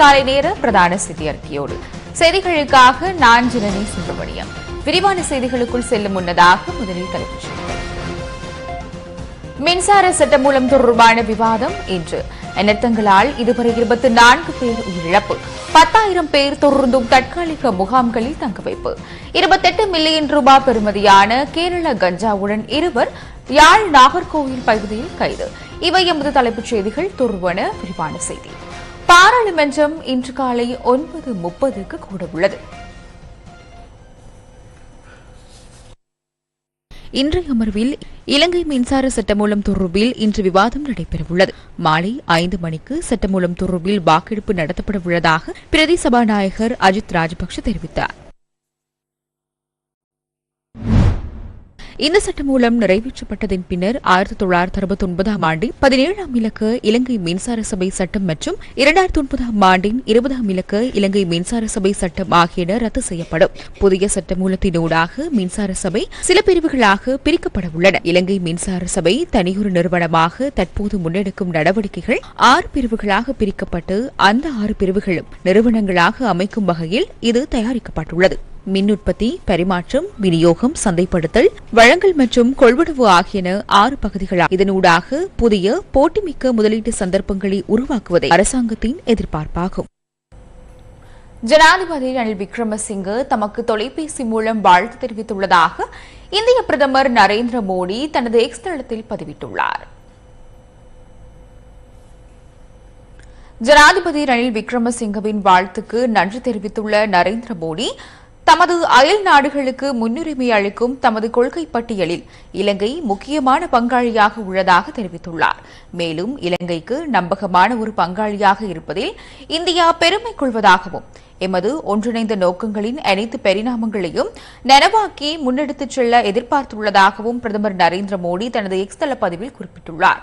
காலை நேர பிரதான செய்தி அறிக்கையோடு. செய்திகளுக்காக நான் ஜனனி சுப்பிரமணியம். விரிவான செய்திகளுக்குள் செல்லும் முன்னதாக முதலில் தலைப்புச் செய்திகள் மின்சார சட்டம் மூலம் தொடர்பான விவாதம் இன்று. அனர்த்தங்களால் இதுவரை இருபத்தி நான்கு பேர் உயிரிழப்பு. பத்தாயிரம் பேர் தொடர்ந்தும் தற்காலிக முகாம்களில் தங்க வைப்பு இருபத்தெட்டு மில்லியன் ரூபாய் பெறுமதியான கேரள கஞ்சாவுடன் இருவர் யாழ் நாகர்கோவில் பகுதியில் கைது. இவை எமது தலைப்புச் செய்திகள். துருவன விரிவான செய்தி. பாராளுமன்றம் இன்று காலை ஒன்பது முப்பதுக்கு கூட உள்ளது இன்றைய அமர்வில் இலங்கை மின்சார சட்டமூலம் தொடர்பில் இன்று விவாதம் நடைபெறவுள்ளது. மாலை ஐந்து மணிக்கு சட்டமூலம் தொடர்பில் வாக்கெடுப்பு நடத்தப்பட உள்ளதாக பிரதி சபாநாயகர் அஜித் ராஜபக்ஷ தெரிவித்தார். இந்த சட்டம் மூலம் நிறைவேற்றப்பட்டதன் பின்னர் ஆயிரத்தி தொள்ளாயிரத்தி அறுபத்தி ஒன்பதாம் ஆண்டின் பதினேழாம் இலக்க இலங்கை மின்சார சபை சட்டம் மற்றும் இரண்டாயிரத்தி ஒன்பதாம் ஆண்டின் இருபதாம் இலக்க இலங்கை மின்சார சபை சட்டம் ஆகியன ரத்து செய்யப்படும். புதிய சட்ட மூலத்தினூடாக மின்சார சபை சில பிரிவுகளாக பிரிக்கப்பட உள்ளன. இலங்கை மின்சார சபை தனியொரு நிறுவனமாக தற்போது முன்னெடுக்கும் நடவடிக்கைகள் ஆறு பிரிவுகளாக பிரிக்கப்பட்டு அந்த ஆறு பிரிவுகளும் நிறுவனங்களாக அமைக்கும் வகையில் இது தயாரிக்கப்பட்டுள்ளது. மின் உற்பத்தி பரிமாற்றம் விநியோகம் சந்தைப்படுத்தல் வழங்கல் மற்றும் கொள்வனவு ஆகியன ஆறு பகுதிகளாகும் இதனூடாக புதிய போட்டிமிக்க முதலீட்டு சந்தர்ப்பங்களை உருவாக்குவதே அரசாங்கத்தின் எதிர்பார்ப்பாகும். ஜனாதிபதி ரணில் விக்ரமசிங்கே தமக்கு தொலைபேசி மூலம் வாழ்த்து தெரிவித்துள்ளதாக இந்திய பிரதமர் நரேந்திர மோடி தனது எக்ஸ் தளத்தில் பதிவிட்டுள்ளார். ஜனாதிபதி ரணில் விக்ரமசிங்கவின் வாழ்த்துக்கு நன்றி தெரிவித்துள்ள நரேந்திர மோடி தமது அயல் நாடுகளுக்கு முன்னுரிமை அளிக்கும் தமது கொள்கை பட்டியலில் இலங்கை முக்கியமான பங்காளியாக உள்ளதாக தெரிவித்துள்ளார். மேலும் இலங்கைக்கு நம்பகமான ஒரு பங்காளியாக இருப்பதில் இந்தியா பெருமை கொள்வதாகவும் எமது ஒன்றிணைந்த நோக்கங்களின் அனைத்து பரிணாமங்களையும் நனவாக்கி முன்னெடுத்துச் செல்ல எதிர்பார்த்துள்ளதாகவும் பிரதமர் நரேந்திர மோடி தனது எக்ஸ் தள பதிவில் குறிப்பிட்டுள்ளார்.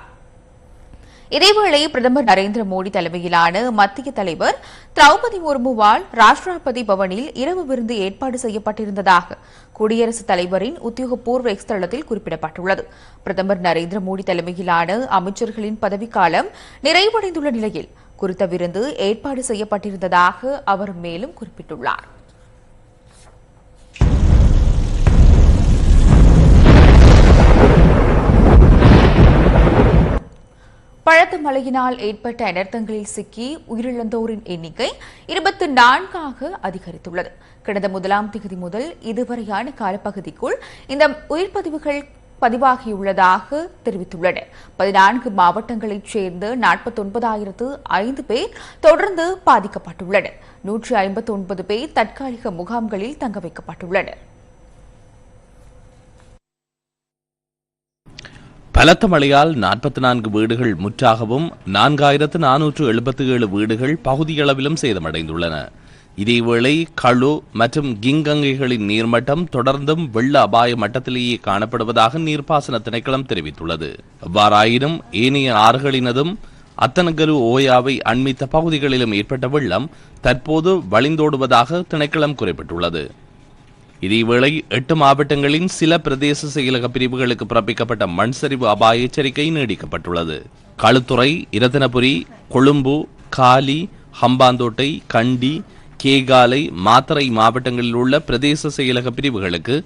இதேவேளை பிரதமர் நரேந்திர மோடி தலைமையிலான மத்திய தலைவர் திரௌபதி முர்முவால் ராஷ்டிரபதி பவனில் இரவு விருந்து ஏற்பாடு செய்யப்பட்டிருந்ததாக குடியரசுத் தலைவரின் உத்தியோகபூர்வ எக்ஸ் தளத்தில் குறிப்பிடப்பட்டுள்ளது. பிரதமர் நரேந்திர மோடி தலைமையிலான அமைச்சர்களின் பதவிக்காலம் நிறைவடைந்துள்ள நிலையில் குறித்த விருந்து ஏற்பாடு செய்யப்பட்டிருந்ததாக அவர் மேலும் குறிப்பிட்டுள்ளார். பழத்த மழையினால் ஏற்பட்ட அனர்த்தங்களில் சிக்கி உயிரிழந்தோரின் எண்ணிக்கை இருபத்தி நான்காக அதிகரித்துள்ளது. கடந்த முதலாம் தேதி முதல் இதுவரையான காலப்பகுதிக்குள் இந்த உயிர்ப்பதிவுகள் பதிவாகியுள்ளதாக தெரிவித்துள்ளன. பதினான்கு மாவட்டங்களைச் சேர்ந்த நாற்பத்தி ஒன்பதாயிரத்து ஐந்து பேர் தொடர்ந்து பாதிக்கப்பட்டுள்ளனர். நூற்றி ஐம்பத்தி ஒன்பது பேர் தற்காலிக முகாம்களில் தங்க வைக்கப்பட்டுள்ளனர். பலத்த மழையால் நாற்பத்தி நான்கு வீடுகள் முற்றாகவும் நான்காயிரத்து நானூற்று எழுபத்தி ஏழு வீடுகள் பகுதியளவிலும் சேதமடைந்துள்ளன. இதேவேளை களு மற்றும் கிங்கங்கைகளின் நீர்மட்டம் தொடர்ந்தும் வெள்ள அபாய மட்டத்திலேயே காணப்படுவதாக நீர்ப்பாசன திணைக்களம் தெரிவித்துள்ளது. அவ்வாறாயினும் ஏனைய ஆறுகளினதும் அத்தனகரு ஓயாவை அண்மித்த பகுதிகளிலும் ஏற்பட்ட வெள்ளம் தற்போது வழிந்தோடுவதாக திணைக்களம் குறிப்பிட்டுள்ளது. இதேவேளை எட்டு மாவட்டங்களின் சில பிரதேச செயலக பிரிவுகளுக்கு பிறப்பிக்கப்பட்ட மண் சரிவு அபாய எச்சரிக்கை நீடிக்கப்பட்டுள்ளது. களுத்துறை இரத்தினபுரி கொழும்பு காலி ஹம்பாந்தோட்டை கண்டி கேகாலை மாத்தறை மாவட்டங்களில் உள்ள பிரதேச செயலக பிரிவுகளுக்கு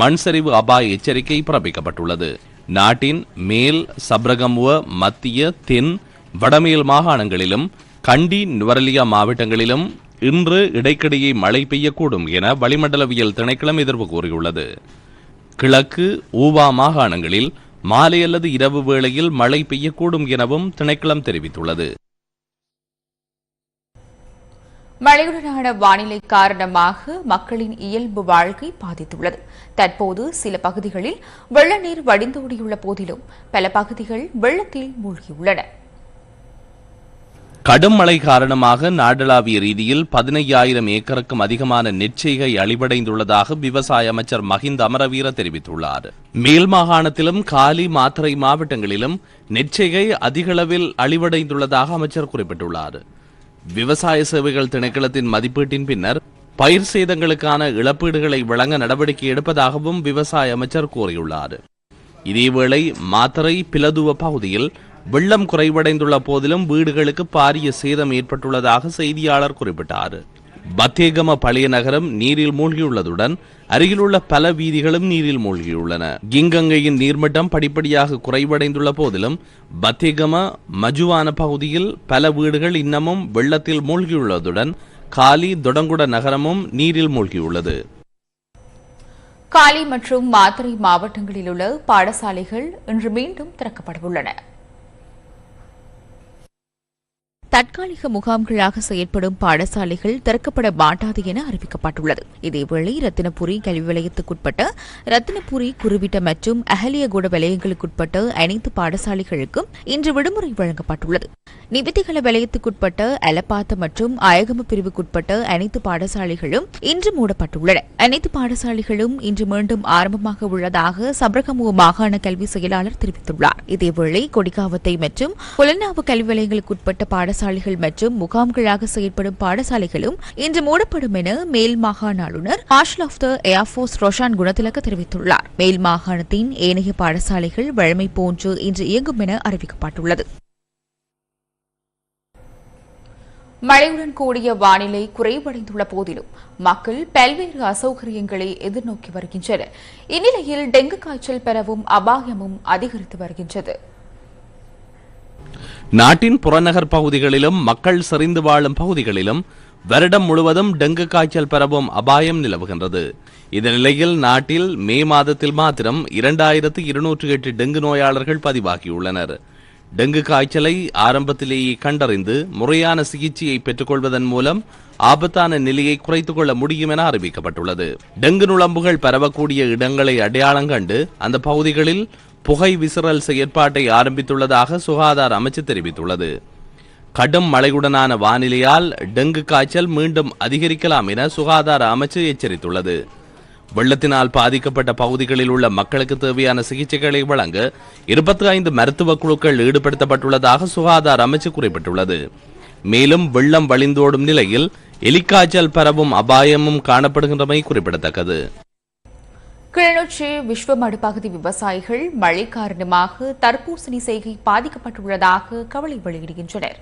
மண் சரிவு அபாய எச்சரிக்கை பிறப்பிக்கப்பட்டுள்ளது. நாட்டின் மேல் சப்ரகமுவ மத்திய தென் வடமேல் மாகாணங்களிலும் கண்டி நுவரலியா மாவட்டங்களிலும் இன்று இடைக்கிடையே மழை பெய்யக்கூடும் என வளிமண்டலவியல் திணைக்களம் எதிர்ப்பு கூறியுள்ளது. கிழக்கு ஊவா மாகாணங்களில் மாலை அல்லது இரவு வேளையில் மழை பெய்யக்கூடும் எனவும் திணைக்களம் தெரிவித்துள்ளது. மழையுடனான வானிலை காரணமாக மக்களின் இயல்பு வாழ்க்கை பாதித்துள்ளது. தற்போது சில பகுதிகளில் வெள்ள நீர் வடிந்தோடியுள்ள போதிலும் பல பகுதிகள் வெள்ளத்தில் மூழ்கியுள்ளன. கடும் மழை காரணமாக நாடளாவிய ரீதியில் பதினையாயிரம் ஏக்கருக்கும் அதிகமான நெற்செய்கை அழிவடைந்துள்ளதாக விவசாய அமைச்சர் மஹிந்த அமரவீர தெரிவித்துள்ளார். மேல் மாகாணத்திலும் காலி மாத்திரை மாவட்டங்களிலும் நெற்செய்கை அதிகளவில் அழிவடைந்துள்ளதாக அமைச்சர் குறிப்பிட்டுள்ளார். விவசாய சேவைகள் திணைக்களத்தின் மதிப்பீட்டின் பின்னர் பயிர் சேதங்களுக்கான இழப்பீடுகளை வழங்க நடவடிக்கை எடுப்பதாகவும் விவசாய அமைச்சர் கூறியுள்ளார். இதேவேளை மாத்தரை பிலதுவ பகுதியில் வெள்ளம் குறைவடைந்துள்ள போதிலும் வீடுகளுக்கு பாரிய சேதம் ஏற்பட்டுள்ளதாக செய்தியாளர் குறிப்பிட்டார். பத்தேகம பழைய நகரம் நீரில் மூழ்கியுள்ளதுடன் அருகிலுள்ள பல வீதிகளும் நீரில் மூழ்கியுள்ளன. கிங்கங்கையின் நீர்மட்டம் படிப்படியாக குறைவடைந்துள்ள போதிலும் பத்தேகம மஜுவான பகுதியில் பல வீடுகள் இன்னமும் வெள்ளத்தில் மூழ்கியுள்ளதுடன் காலி தொடங்குட நகரமும் நீரில் மூழ்கியுள்ளது. காலி மற்றும் மாத்தறை மாவட்டங்களில் உள்ள பாடசாலைகள் இன்று மீண்டும் திறக்கப்படவுள்ளன. தற்காலிக முகாம்களாக செயற்படும் பாடசாலைகள் திறக்கப்பட மாட்டாது என அறிவிக்கப்பட்டுள்ளது. இதேவேளை ரத்தினபுரி கல்வி வலயத்துக்குட்பட்ட ரத்தினபுரி குருவிட்ட மற்றும் அகலியகூட வலயங்களுக்குட்பட்ட அனைத்து பாடசாலைகளுக்கும் இன்று விடுமுறை வழங்கப்பட்டுள்ளது. நிவித்திகள வலயத்துக்குட்பட்ட அலப்பாத்த மற்றும் அயகம பிரிவுக்குட்பட்ட அனைத்து பாடசாலைகளும் இன்று மூடப்பட்டுள்ளன. அனைத்து பாடசாலைகளும் இன்று மீண்டும் ஆரம்பமாக உள்ளதாக சபரகமுக மாகாண கல்வி செயலாளர் தெரிவித்துள்ளார். இதேவேளை கொடிக்காவத்தை மற்றும் புலனாவு கல்வி வலயங்களுக்குட்பட்ட பாடசாலைகள் மற்றும் முகாம்களாக செயல்படும் பாடசாலைகளும் இன்று மூடப்படும் என மேல் மாகாண ஆளுநர் marshal of the air force Roshan Goonetileke தெரிவித்துள்ளார். மேல் மாகாணத்தின் ஏனைய பாடசாலைகள் வழமை போன்று இன்று இயங்கும் என அறிவிக்கப்பட்டுள்ளது. மழையுடன் கூடிய வானிலை குறைவடைந்துள்ள போதிலும் மக்கள் பல்வேறு அசௌகரியங்களை எதிர்நோக்கி வருகின்றனர். இந்நிலையில் டெங்கு காய்ச்சல் பெறவும் அபாயமும் அதிகரித்து வருகின்றது. நாட்டின் புறநகர் பகுதிகளிலும் மக்கள் செறிந்து வாழும் பகுதிகளிலும் வருடம் முழுவதும் டெங்கு காய்ச்சல் பரவும் அபாயம் நிலவுகின்றது. இந்த நிலையில் நாட்டில் மே மாதத்தில் மாத்திரம் இரண்டாயிரத்து இருநூற்று எட்டு டெங்கு நோயாளர்கள் பதிவாகியுள்ளனர். டெங்கு காய்ச்சலை ஆரம்பத்திலேயே கண்டறிந்து முறையான சிகிச்சையை பெற்றுக்கொள்வதன் மூலம் ஆபத்தான நிலையை குறைத்துக் கொள்ள முடியும் என அறிவிக்கப்பட்டுள்ளது. டெங்கு நுழம்புகள் பரவக்கூடிய இடங்களை அடையாளம் கண்டு அந்த பகுதிகளில் புகை விசிறல் செயற்பாட்டை ஆரம்பித்துள்ளதாக சுகாதார அமைச்சு தெரிவித்துள்ளது. கடும் மழையுடனான வானிலையால் டெங்கு காய்ச்சல் மீண்டும் அதிகரிக்கலாம் என சுகாதார அமைச்சு எச்சரித்துள்ளது. வெள்ளத்தினால் பாதிக்கப்பட்ட பகுதிகளில் உள்ள மக்களுக்கு தேவையான சிகிச்சைகளை வழங்க இருபத்தி ஐந்து மருத்துவ குழுக்கள் ஈடுபடுத்தப்பட்டுள்ளதாக சுகாதார அமைச்சு குறிப்பிட்டுள்ளது. மேலும் வெள்ளம் வழிந்தோடும் நிலையில் எலிக்காய்ச்சல் பரவும் அபாயமும் காணப்படுகின்றமை குறிப்பிடத்தக்கது. கிளிநொச்சி விஸ்வமடு பகுதி விவசாயிகள் மழை காரணமாக தர்பூசணி செய்கை பாதிக்கப்பட்டுள்ளதாக கவலை வெளியிடுகின்றனர்.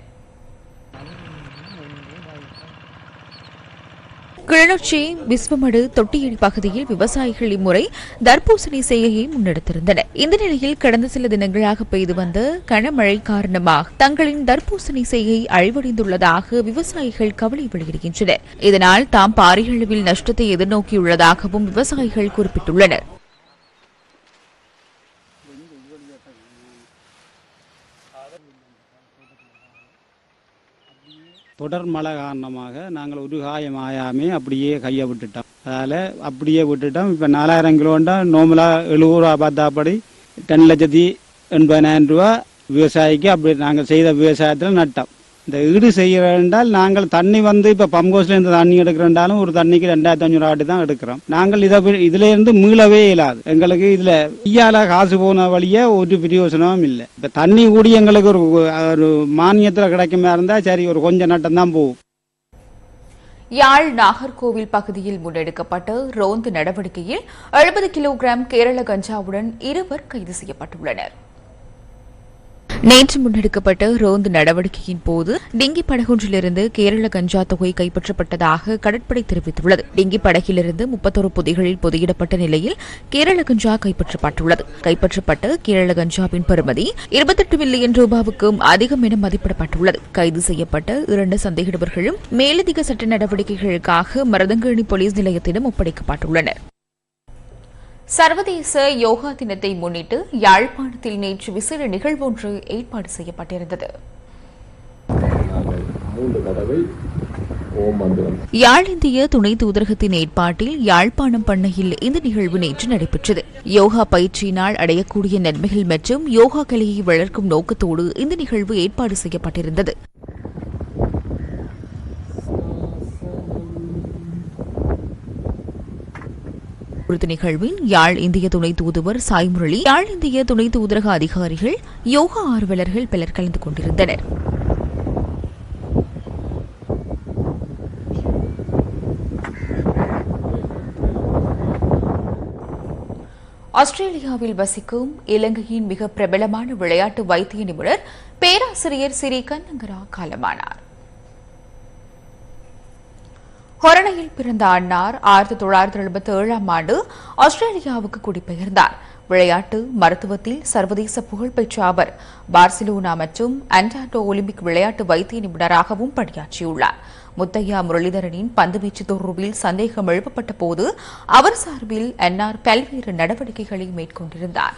கிளிநொச்சி விஸ்வமடு தொட்டியடி பகுதியில் விவசாயிகள் இம்முறை தர்பூசணி செய்கையை முன்னெடுத்திருந்தனர். இந்த நிலையில் கடந்த சில தினங்களாக பெய்து வந்த கனமழை காரணமாக தங்களின் தர்பூசணி செய்கை அழிவடைந்துள்ளதாக விவசாயிகள் கவலை வெளியிடுகின்றனர். இதனால் தாம் பாரியளவில் நஷ்டத்தை எதிர்நோக்கியுள்ளதாகவும் விவசாயிகள் குறிப்பிட்டுள்ளனர். தொடர் மழை காரணமாக நாங்கள் ஒரு காயம் ஆயாமே அப்படியே கையை விட்டுட்டோம். அதால் அப்படியே விட்டுட்டோம். இப்போ நாலாயிரம் கிலோண்டா நோமலாக எழுபது ரூபா பார்த்தாப்படி ரெண்டு லட்சத்தி எண்பதாயிரம் ரூபா விவசாயிக்கு அப்படி நாங்கள் செய்த விவசாயத்தில் நட்டோம். இந்த ஈடு செய்ய வேண்டால் நாங்கள் தண்ணி வந்து இப்போ பம்போஸ்லேருந்து தண்ணி எடுக்கிறேன்றாலும் ஒரு தண்ணிக்கு ரெண்டாயிரத்தி அஞ்சூறு ஆட்டு தான் எடுக்கிறோம். நாங்கள் இதை இதுல இருந்து மீளவே இயலாது. எங்களுக்கு இதில் ஐயால காசு போன வழியே ஒரு பிரயோசனமும் இல்லை. இப்போ தண்ணி கூடி எங்களுக்கு ஒரு ஒரு மானியத்தில் கிடைக்குமா இருந்தால் சரி ஒரு கொஞ்சம் நட்டம் தான் போகும். யாழ் நாகர்கோவில் பகுதியில் முன்னெடுக்கப்பட்ட ரோந்து நடவடிக்கையில் எழுபது கிலோகிராம் கேரள கஞ்சாவுடன் இருவர் கைது செய்யப்பட்டுள்ளனர். நேற்று முன்னெடுக்கப்பட்ட ரோந்து நடவடிக்கையின் போது டிங்கி படகொன்றிலிருந்து கேரள கஞ்சா தொகை கைப்பற்றப்பட்டதாக கடற்படை தெரிவித்துள்ளது. டிங்கி படகிலிருந்து முப்பத்தொரு பொதிகளில் பொதியிடப்பட்ட நிலையில் கேரள கஞ்சா கைப்பற்றப்பட்டுள்ளது. கைப்பற்றப்பட்ட கேரள கஞ்சாவின் பெறுமதி இருபத்தெட்டு மில்லியன் ரூபாவுக்கும் அதிகம் என மதிப்பிடப்பட்டுள்ளது. கைது செய்யப்பட்ட இரண்டு சந்தேகிடவர்களும் மேலதிக சட்ட நடவடிக்கைகளுக்காக மருதங்கேணி போலீஸ் நிலையத்திடம் ஒப்படைக்கப்பட்டுள்ளனர். சர்வதேச யோகா தினத்தை முன்னிட்டு யாழ்ப்பாணத்தில் நேற்று விசேட நிகழ்வொன்று ஏற்பாடு செய்யப்பட்டிருந்தது. யாழ் இந்திய துணை தூதரகத்தின் ஏற்பாட்டில் யாழ்ப்பாணம் பண்ணையில் இந்த நிகழ்வு நேற்று நடைபெற்றது. யோகா பயிற்சியினால் அடையக்கூடிய நன்மைகள் மற்றும் யோகா கலையை வளர்க்கும் நோக்கத்தோடு இந்த நிகழ்வு ஏற்பாடு செய்யப்பட்டிருந்தது. குறித்த நிகழ்வில் யாழ் இந்திய துணை தூதுவர் சாய் முரளி யாழ் இந்திய துணை தூதரக அதிகாரிகள் யோகா ஆர்வலர்கள் பலர் கலந்து கொண்டிருந்தனர். ஆஸ்திரேலியாவில் வசிக்கும் இலங்கையின் மிக பிரபலமான விளையாட்டு வைத்திய நிபுணர் பேராசிரியர் சிறி கண்ணங்கரா காலமானார். ஹொரணையில் பிறந்த அன்னார் ஆயிரத்தி தொள்ளாயிரத்தி எழுபத்தி ஏழாம் ஆண்டு ஆஸ்திரேலியாவுக்கு குடிபெயர்ந்தார். விளையாட்டு மருத்துவத்தில் சர்வதேச புகழ்பெற்ற அவர். பார்சிலோனா மற்றும் அண்டாண்டோ ஒலிம்பிக் விளையாட்டு வைத்திய நிபுணராகவும் பணியாற்றியுள்ளார். முத்தையா முரளிதரனின் பந்துவீச்சு தொடர்பில் சந்தேகம் எழுப்பப்பட்ட போது அவர் சார்பில் அன்னார் பல்வேறு நடவடிக்கைகளை மேற்கொண்டிருந்தார்.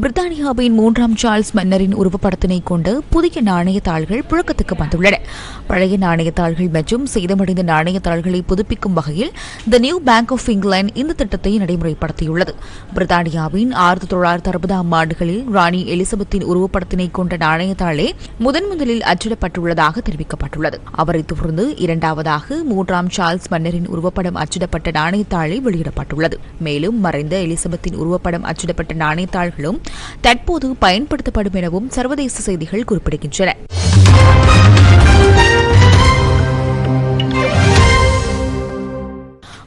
பிரித்தானியாவின் மூன்றாம் சார்ல்ஸ் மன்னரின் உருவப்படத்தினை கொண்டு புதிய நாணயத்தாள்கள் புழக்கத்துக்கு வந்துள்ளன. பழைய நாணயத்தாள்கள் மற்றும் சேதமடைந்த நாணயத்தாள்களை புதுப்பிக்கும் வகையில் the new bank of England இந்த திட்டத்தை நடைமுறைப்படுத்தியுள்ளது. பிரித்தானியாவின் ஆயிரத்தி தொள்ளாயிரத்தி அறுபதாம் ஆண்டுகளில் ராணி எலிசபெத்தின் உருவப்படத்தினை கொண்ட நாணயத்தாளே முதன் முதலில் அச்சிடப்பட்டுள்ளதாக தெரிவிக்கப்பட்டுள்ளது. அவரை தொடர்ந்து இரண்டாவதாக மூன்றாம் சார்ல்ஸ் மன்னரின் உருவப்படம் அச்சிடப்பட்ட நாணயத்தாளை வெளியிடப்பட்டுள்ளது. மேலும் மறைந்த எலிசபெத்தின் உருவப்படம் அச்சிடப்பட்ட நாணயத்தாள்களும் தற்போது பயன்படுத்தப்படும் எனவும் சர்வதேச செய்திகள் குறிப்பிடுகின்றன.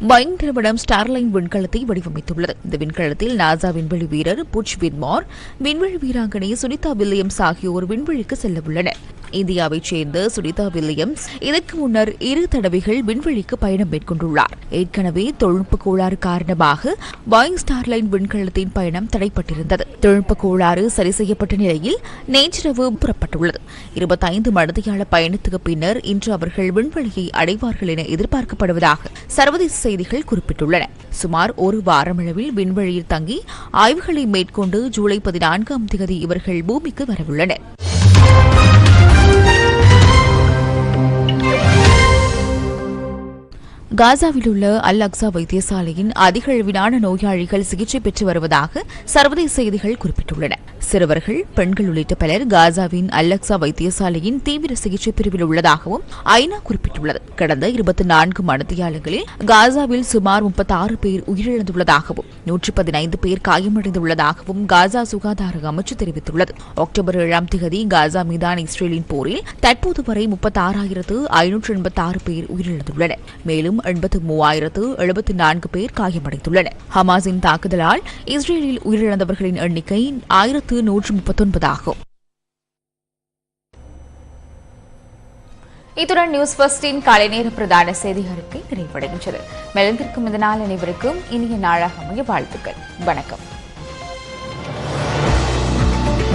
பைங் நிறுவனம் ஸ்டார்லைன் விண்கலத்தை வடிவமைத்துள்ளது. இந்த விண்கலத்தில் நாசா விண்வெளி வீரர் புட்ச் வின்மார் விண்வெளி வீராங்கனை சுனிதா வில்லியம்ஸ் ஆகியோர் விண்வெளிக்கு செல்ல உள்ளனர் இந்தியாவைச் சேர்ந்த சுனிதா வில்லியம்ஸ் இதற்கு முன்னர் இரு தடவைகள் விண்வெளிக்கு பயணம் மேற்கொண்டுள்ளார். ஏற்கனவே தொழில்நுட்ப கோளாறு காரணமாக பாயிங் ஸ்டார்லைன் விண்கலத்தின் பயணம் தடைப்பட்டிருந்தது. தொழில்நுட்ப கோளாறு சரி செய்யப்பட்ட நிலையில் நேற்றிரவு புறப்பட்டுள்ளது. இருபத்தைந்து மணித்தியால பயணத்துக்கு பின்னர் இன்று அவர்கள் விண்வெளியை அடைவார்கள் என எதிர்பார்க்கப்படுவதாக சர்வதேச செய்திகள் குறிப்பிட்டுள்ளன. சுமார் ஒரு வாரமளவில் விண்வெளியில் தங்கி ஆய்வுகளை மேற்கொண்டு ஜூலை பதினான்காம் தேதி இவர்கள் பூமிக்கு வரவுள்ளனர். காசாவில் உள்ள அல் அக்ஸா வைத்தியசாலையின் அதிக அளவிலான நோயாளிகள் சிகிச்சை பெற்று வருவதாக சர்வதேச செய்திகள் குறிப்பிட்டுள்ளன. சிறுவர்கள் பெண்கள் உள்ளிட்ட பலர் காசாவின் அல் வைத்தியசாலையின் தீவிர சிகிச்சை பிரிவில் உள்ளதாகவும் ஐநா குறிப்பிட்டுள்ளது. கடந்த இருபத்தி நான்கு மணித்தியாலங்களில் காசாவில் சுமார் முப்பத்தாறு பேர் உயிரிழந்துள்ளதாகவும் நூற்றி பதினைந்து பேர் காயமடைந்துள்ளதாகவும் காசா சுகாதார அமைச்சு தெரிவித்துள்ளது. அக்டோபர் ஏழாம் தேதி காசா மீதான இஸ்ரேலின் போரில் தற்போது வரை முப்பத்தி ஆறாயிரத்து ஐநூற்று எண்பத்தி ஆறு பேர் உயிரிழந்துள்ளனர். மேலும் எண்பத்து மூவாயிரத்து எழுபத்தி நான்கு பேர் காயமடைந்துள்ளனர். ஹமாஸின் தாக்குதலால் இஸ்ரேலில் உயிரிழந்தவர்களின் எண்ணிக்கை ஆயிரத்து நூற்று முப்பத்தொன்பது ஆகும் இத்துடன் நியூஸ் ஃபர்ஸ்டின் காலை நேர பிரதான செய்தி அறிக்கை நிறைவடைகின்றது. மேலும் இந்த நாள் அனைவருக்கும் இனிய நாளாக அமைய வாழ்த்துக்கள். வணக்கம்.